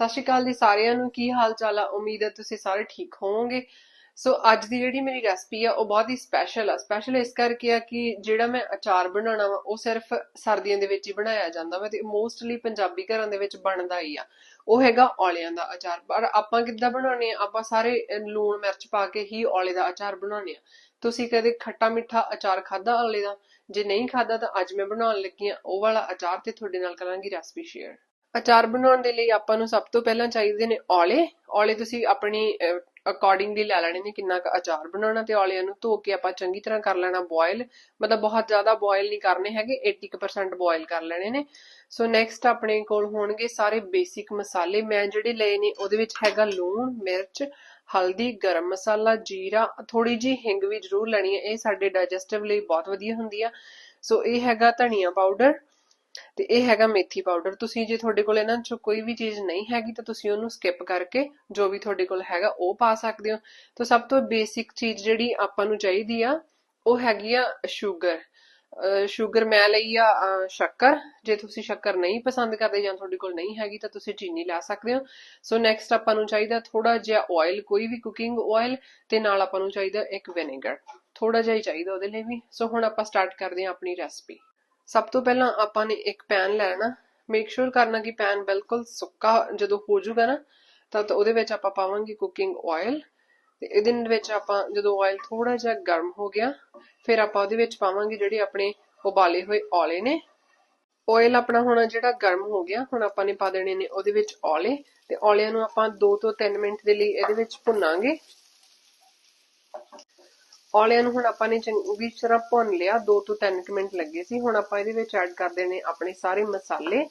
ਸਤਿ ਸ਼੍ਰੀ ਅਕਾਲ ਜੀ ਸਾਰਿਆਂ ਨੂੰ, ਕੀ ਹਾਲ ਚਾਲ ਆ? ਉਮੀਦ ਹੈ ਤੁਸੀਂ ਸਾਰੇ ਠੀਕ ਹੋਵੋਗੇ। ਸੋ ਅੱਜ ਦੀ ਜਿਹੜੀ ਮੇਰੀ ਰੈਸਪੀ ਆ, ਉਹ ਬਹੁਤ ਹੀ ਸਪੈਸ਼ਲ ਆ। ਸਪੈਸ਼ਲ ਇਸ ਕਰਕੇ ਆ ਕਿ ਜਿਹੜਾ ਮੈਂ ਅਚਾਰ ਬਣਾਉਣਾ ਵਾ, ਉਹ ਸਿਰਫ ਸਰਦੀਆਂ ਦੇ ਵਿੱਚ ਹੀ ਬਣਾਇਆ ਜਾਂਦਾ ਵਾ ਤੇ ਮੋਸਟਲੀ ਪੰਜਾਬੀ ਘਰਾਂ ਦੇ ਵਿੱਚ ਬਣਦਾ ਹੀ ਆ। ਉਹ ਹੈਗਾ ਔਲਿਆਂ ਦਾ ਅਚਾਰ। ਪਰ ਆਪਾਂ ਕਿੱਦਾਂ ਬਣਾਉਣੇ ਆ? ਆਪਾਂ ਸਾਰੇ ਲੂਣ, ਮਿਰਚ ਪਾ ਕੇ ਹੀ ਔਲੇ ਦਾ ਅਚਾਰ ਬਣਾਉਣੇ ਆ। ਤੁਸੀਂ ਕਦੇ ਖੱਟਾ ਮਿੱਠਾ ਅਚਾਰ ਖਾਦਾ ਔਲੇ ਦਾ? ਜੇ ਨਹੀਂ ਖਾਦਾ ਤਾਂ ਅੱਜ ਮੈਂ ਬਣਾਉਣ ਲੱਗੀ ਆ, ਉਹ ਵਾਲਾ ਅਚਾਰ ਤੇ ਤੁਹਾਡੇ ਨਾਲ ਕਰਾਂਗੀ ਰੈਸਪੀ ਸ਼ੇਅਰ ਅਚਾਰ ਬਣਾਉਣ ਦੇ ਲਈ ਆਪਾਂ ਨੂੰ ਸਭ ਤੋਂ ਪਹਿਲਾਂ ਚਾਹੀਦੇ ਨੇ ਔਲੇ। ਔਲੇ ਤੁਸੀਂ ਆਪਣੀ ਅਕੋਰਡਿੰਗਲੀ ਲੈ ਲੈਣੇ ਨੇ ਕਿੰਨਾ ਕੁ ਅਚਾਰ ਬਣਾਉਣਾ ਤੇ ਔਲਿਆਂ ਨੂੰ ਧੋ ਕੇ ਆਪਾਂ ਚੰਗੀ ਤਰ੍ਹਾਂ ਕਰ ਲੈਣਾ ਬੋਇਲ ਮਤਲਬ ਬਹੁਤ ਜ਼ਿਆਦਾ ਬੋਇਲ ਨਹੀਂ ਕਰਨੇ ਹੈਗੇ 80% ਬੋਇਲ ਕਰ ਲੈਣੇ ਨੇ। ਸੋ ਨੈਕਸਟ ਆਪਣੇ ਕੋਲ ਹੋਣਗੇ ਸਾਰੇ ਬੇਸਿਕ ਮਸਾਲੇ। ਮੈਂ ਜਿਹੜੇ ਲਏ ਨੇ ਉਹਦੇ ਵਿੱਚ ਹੈਗਾ ਲੂਣ, ਮਿਰਚ, ਹਲਦੀ, ਗਰਮ ਮਸਾਲਾ, ਜੀਰਾ। ਥੋੜੀ ਜੀ ਹਿੰਗ ਵੀ ਜ਼ਰੂਰ ਲੈਣੀ ਹੈ। ਇਹ ਸਾਡੇ ਡਾਈਜੈਸਟਿਵ ਲਈ ਬਹੁਤ ਵਧੀਆ ਹੁੰਦੀ ਆ। ਸੋ ਇਹ ਹੈਗਾ ਧਨੀਆ ਪਾਊਡਰ ਤੇ ਇਹ ਹੈਗਾ ਮੇਥੀ ਪਾਊਡਰ ਤੁਸੀਂ ਜੇ ਤੁਹਾਡੇ ਕੋਲ ਇਹਨਾਂ ਚੋਂ ਕੋਈ ਵੀ ਚੀਜ਼ ਨਹੀਂ ਹੈਗੀ ਤਾਂ ਤੁਸੀਂ ਉਹਨੂੰ ਸਕਿਪ ਕਰਕੇ ਜੋ ਵੀ ਤੁਹਾਡੇ ਕੋਲ ਹੈਗਾ ਉਹ ਪਾ ਸਕਦੇ ਹੋ। ਤਾਂ ਸਭ ਤੋਂ ਬੇਸਿਕ ਚੀਜ਼ ਜਿਹੜੀ ਆਪਾਂ ਨੂੰ ਚਾਹੀਦੀ ਆ, ਉਹ ਹੈਗੀ ਆ ਸ਼ੂਗਰ ਸ਼ੂਗਰ ਮੈਂ ਲਈ ਆ ਸ਼ੱਕਰ। ਜੇ ਤੁਸੀਂ ਸ਼ੱਕਰ ਨਹੀਂ ਪਸੰਦ ਕਰਦੇ ਜਾਂ ਤੁਹਾਡੇ ਕੋਲ ਨਹੀਂ ਹੈਗੀ ਤਾਂ ਤੁਸੀਂ ਚੀਨੀ ਲੈ ਸਕਦੇ ਹੋ। ਸੋ ਨੈਕਸਟ ਆਪਾਂ ਨੂੰ ਚਾਹੀਦਾ ਥੋੜਾ ਜਿਹਾ ਆਇਲ ਕੋਈ ਵੀ ਕੁਕਿੰਗ ਆਇਲ ਤੇ ਨਾਲ ਆਪਾਂ ਨੂੰ ਚਾਹੀਦਾ ਇੱਕ ਵਿਨੇਗਰ ਥੋੜਾ ਜਿਹਾ ਹੀ ਚਾਹੀਦਾ ਉਹਦੇ ਲਈ ਵੀ। ਸੋ ਹੁਣ ਆਪਾਂ ਸਟਾਰਟ ਕਰਦੇ ਹਾਂ ਆਪਣੀ ਰੈਸਪੀ ਸਭ ਤੋਂ ਪਹਿਲਾਂ ਆਪਾਂ ਨੇ ਇੱਕ ਪੈਨ ਲੈਣਾ। ਮੇਕ ਸ਼ੋਰ ਕਰਨਾ ਕਿ ਪੈਨ ਬਿਲਕੁਲ ਸੁੱਕਾ ਜਦੋਂ ਹੋ ਜਾਊਗਾ ਨਾ, ਤਾਂ ਉਹਦੇ ਵਿੱਚ ਆਪਾਂ ਪਾਵਾਂਗੇ ਕੁਕਿੰਗ ਆਇਲ ਤੇ ਇਹਦੇ ਵਿੱਚ ਆਪਾਂ ਜਦੋਂ ਆਇਲ ਥੋੜਾ ਜਿਹਾ ਗਰਮ ਹੋ ਗਿਆ, ਫਿਰ ਆਪਾਂ ਉਹਦੇ ਵਿੱਚ ਪਾਵਾਂਗੇ ਜਿਹੜੇ ਆਪਣੇ ਉਬਾਲੇ ਹੋਏ ਔਲੇ ਨੇ। ਆਇਲ ਆਪਣਾ ਹੁਣ ਜਿਹੜਾ ਗਰਮ ਹੋ ਗਿਆ, ਹੁਣ ਆਪਾਂ ਨੇ ਪਾ ਦੇਣੇ ਨੇ ਉਹਦੇ ਵਿੱਚ ਔਲੇ। ਤੇ ਔਲਿਆਂ ਨੂੰ ਆਪਾਂ 2 ਤੋਂ 3 ਮਿੰਟ ਦੇ ਲਈ ਇਹਦੇ ਵਿੱਚ ਭੁੰਨਾਂਗੇ। ਔਲਿਆਂ ਨੂੰ ਹੁਣ ਆਪਾਂ ਨੇ ਚੰਗੀ ਤਰ੍ਹਾਂ ਭੁੰਨ ਲਿਆ 2 ਤੋਂ 3 ਮਿੰਟ ਲੱਗੇ ਸੀ, ਹੁਣ ਆਪਾਂ ਇਹਦੇ ਵਿੱਚ ਐਡ ਕਰ ਦੇਣੇ ਆਪਣੇ ਸਾਰੇ ਮਸਾਲੇ।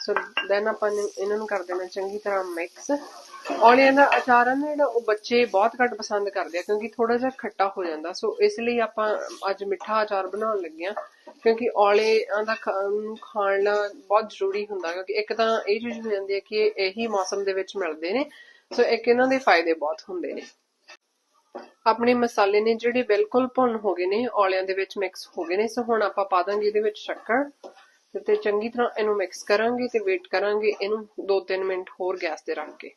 ਸੋ ਦੈਨ ਆਪਾਂ ਨੇ ਇਹਨਾਂ ਨੂੰ ਕਰ ਦੇਣਾ ਚੰਗੀ ਤਰ੍ਹਾਂ ਮਿਕਸ ਔਲਿਆਂ ਦਾ ਅਚਾਰ ਨਾ ਜਿਹੜਾ, ਉਹ ਬੱਚੇ ਬਹੁਤ ਘੱਟ ਪਸੰਦ ਕਰਦੇ ਆ, ਕਿਉਂਕਿ ਥੋੜਾ ਜਿਹਾ ਖੱਟਾ ਹੋ ਜਾਂਦਾ। ਸੋ ਇਸ ਲਈ ਆਪਾਂ ਅੱਜ ਮਿੱਠਾ ਅਚਾਰ ਬਣਾਉਣ ਲੱਗੇ ਆ, ਕਿਉਂਕਿ ਔਲਿਆਂ ਦਾ ਖਾ- ਖਾਣਾ ਬਹੁਤ ਜ਼ਰੂਰੀ ਹੁੰਦਾ, ਕਿਉਂਕਿ ਇੱਕ ਤਾਂ ਇਹ ਚੀਜ਼ ਹੋ ਜਾਂਦੀ ਹੈ ਕਿ ਇਹੀ ਮੌਸਮ ਦੇ ਵਿੱਚ ਮਿਲਦੇ ਨੇ। ਸੋ ਇੱਕ ਇਹਨਾਂ ਦੇ ਫਾਇਦੇ ਬਹੁਤ ਹੁੰਦੇ ਨੇ। ਆਪਣੇ ਮਸਾਲੇ ਨੇ ਜਿਹੜੇ ਬਿਲਕੁਲ ਭੁੰਨ ਹੋ ਗਏ ਨੇ, ਔਲਿਆਂ ਦੇ ਵਿੱਚ ਮਿਕਸ ਹੋ ਗਏ ਨੇ। ਸੋ ਹੁਣ ਆਪਾਂ ਪਾ ਦਾਂਗੇ ਇਹਦੇ ਵਿੱਚ ਸ਼ੱਕਰ। ਤੇ ਚੰਗੀ ਤਰ੍ਹਾਂ ਇਹਨੂੰ ਮਿਕਸ ਕਰਾਂਗੇ ਤੇ ਵੇਟ ਕਰਾਂਗੇ ਇਹਨੂੰ 2-3 ਮਿੰਟ ਹੋਰ ਗੈਸ ਤੇ ਰੱਖ ਕੇ।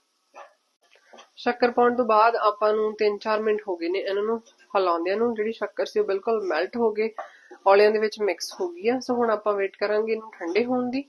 ਸ਼ੱਕਰ ਪਾਉਣ ਤੋਂ ਬਾਅਦ ਆਪਾਂ ਨੂੰ 3-4 ਮਿੰਟ ਹੋ ਗਏ ਨੇ ਇਹਨਾਂ ਨੂੰ ਹਲਾਉਂਦਿਆਂ ਨੂੰ। ਜਿਹੜੀ ਸ਼ੱਕਰ ਸੀ ਉਹ ਬਿਲਕੁਲ ਮੈਲਟ ਹੋ ਗਏ। ਔਲਿਆਂ ਦੇ ਵਿੱਚ ਮਿਕਸ ਹੋ ਗਈ ਆ। ਸੋ ਹੁਣ ਆਪਾਂ ਵੇਟ ਕਰਾਂਗੇ ਇਹਨੂੰ ਠੰਡੇ ਹੋਣ ਦੀ।